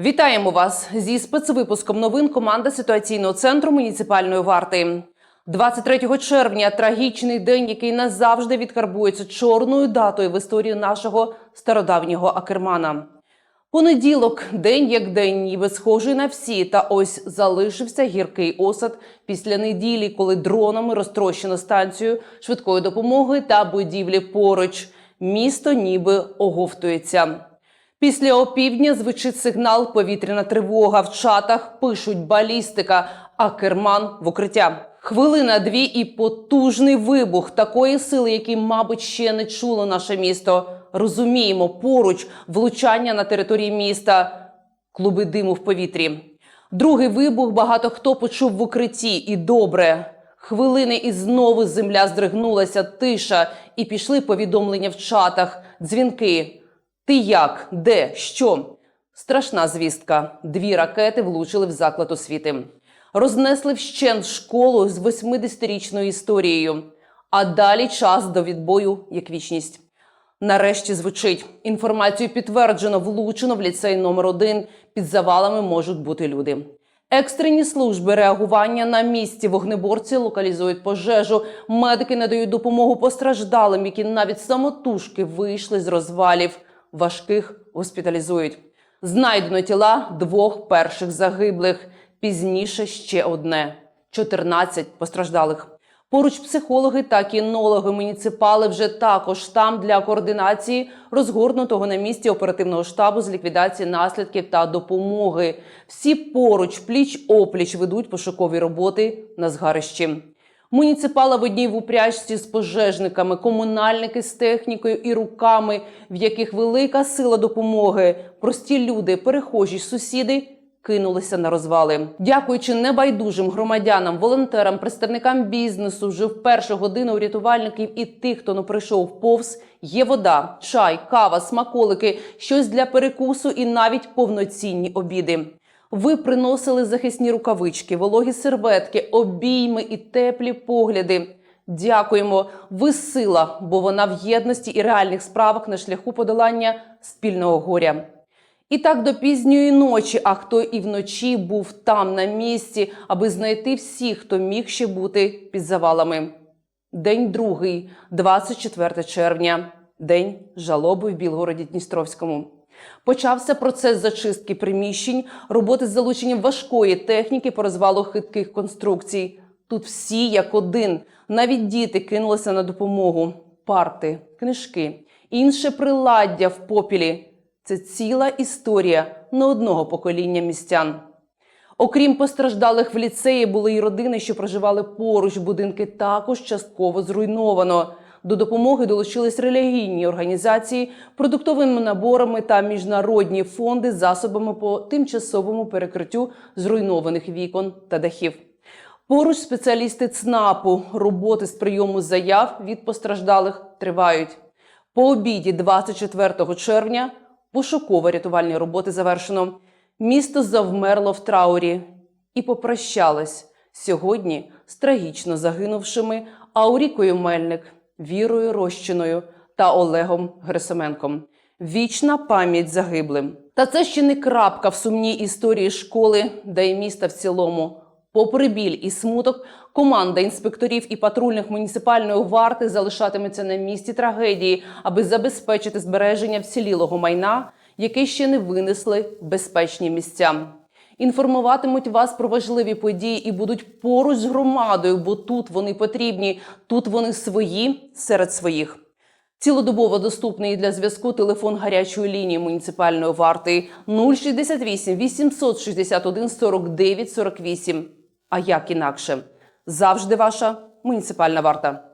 Вітаємо вас зі спецвипуском новин команда ситуаційного центру муніципальної варти. 23 червня трагічний день, який назавжди відкарбується чорною датою в історії нашого стародавнього Акермана. Понеділок, день як день, ніби схожий на всі, та ось залишився гіркий осад після неділі, коли дронами розтрощено станцію швидкої допомоги та будівлі поруч. Місто ніби оговтується. Після опівдня звучить сигнал повітряна тривога. В чатах пишуть балістика, а керман в укриття. Хвилина дві і потужний вибух такої сили, який, мабуть, ще не чуло наше місто. Розуміємо, поруч влучання на території міста, клуби диму в повітрі. Другий вибух багато хто почув в укритті, і добре. Хвилини і знову земля здригнулася, тиша, і пішли повідомлення в чатах, дзвінки. Ти як? Де? Що? Страшна звістка. Дві ракети влучили в заклад освіти. Рознесли вщент школу з 80-річною історією. А далі час до відбою як вічність. Нарешті звучить. Інформацію підтверджено, влучено в ліцей номер 1 Під завалами можуть бути люди. Екстрені служби реагування на місці вогнеборці локалізують пожежу. Медики надають допомогу постраждалим, які навіть самотужки вийшли з розвалів. Важких госпіталізують. Знайдено тіла двох перших загиблих. Пізніше ще одне 14 постраждалих. Поруч психологи та кінологи муніципали вже також там для координації розгорнутого на місці оперативного штабу з ліквідації наслідків та допомоги. Всі поруч пліч опліч ведуть пошукові роботи на згарищі. Муніципали в одній в упряжці з пожежниками, комунальники з технікою і руками, в яких велика сила допомоги. Прості люди, перехожі, сусіди кинулися на розвали. Дякуючи небайдужим громадянам, волонтерам, представникам бізнесу, вже в першу годину рятувальників і тих, хто не прийшов повз, є вода, чай, кава, смаколики, щось для перекусу і навіть повноцінні обіди. Ви приносили захисні рукавички, вологі серветки, обійми і теплі погляди. Дякуємо. Ви сила, бо вона в єдності і реальних справах на шляху подолання спільного горя. І так до пізньої ночі, а хто і вночі був там на місці, аби знайти всіх, хто міг ще бути під завалами. День другий, 24 червня, день жалоби в Білгороді Дністровському. Почався процес зачистки приміщень, роботи з залученням важкої техніки по розвалу хитких конструкцій. Тут всі як один, навіть діти кинулися на допомогу. Парти, книжки, інше приладдя в попілі. Це ціла історія не одного покоління містян. Окрім постраждалих в ліцеї, були й родини, що проживали поруч. Будинки також частково зруйновано. До допомоги долучились релігійні організації, продуктовими наборами та міжнародні фонди засобами по тимчасовому перекриттю зруйнованих вікон та дахів. Поруч спеціалісти ЦНАПу роботи з прийому заяв від постраждалих тривають. По обіді 24 червня пошуково-рятувальні роботи завершено. Місто завмерло в траурі і попрощалось сьогодні з трагічно загинувшими Аурікою Мельник, Вірою Рощиною та Олегом Грисоменком. Вічна пам'ять загиблим. Та це ще не крапка в сумній історії школи, де й міста в цілому. Попри біль і смуток, команда інспекторів і патрульних муніципальної варти залишатиметься на місці трагедії, аби забезпечити збереження вцілілого майна, яке ще не винесли в безпечні місця. Інформуватимуть вас про важливі події і будуть поруч з громадою, бо тут вони потрібні, тут вони свої серед своїх. Цілодобово доступний для зв'язку телефон гарячої лінії муніципальної варти 068 861 49 48. А як інакше? Завжди ваша муніципальна варта.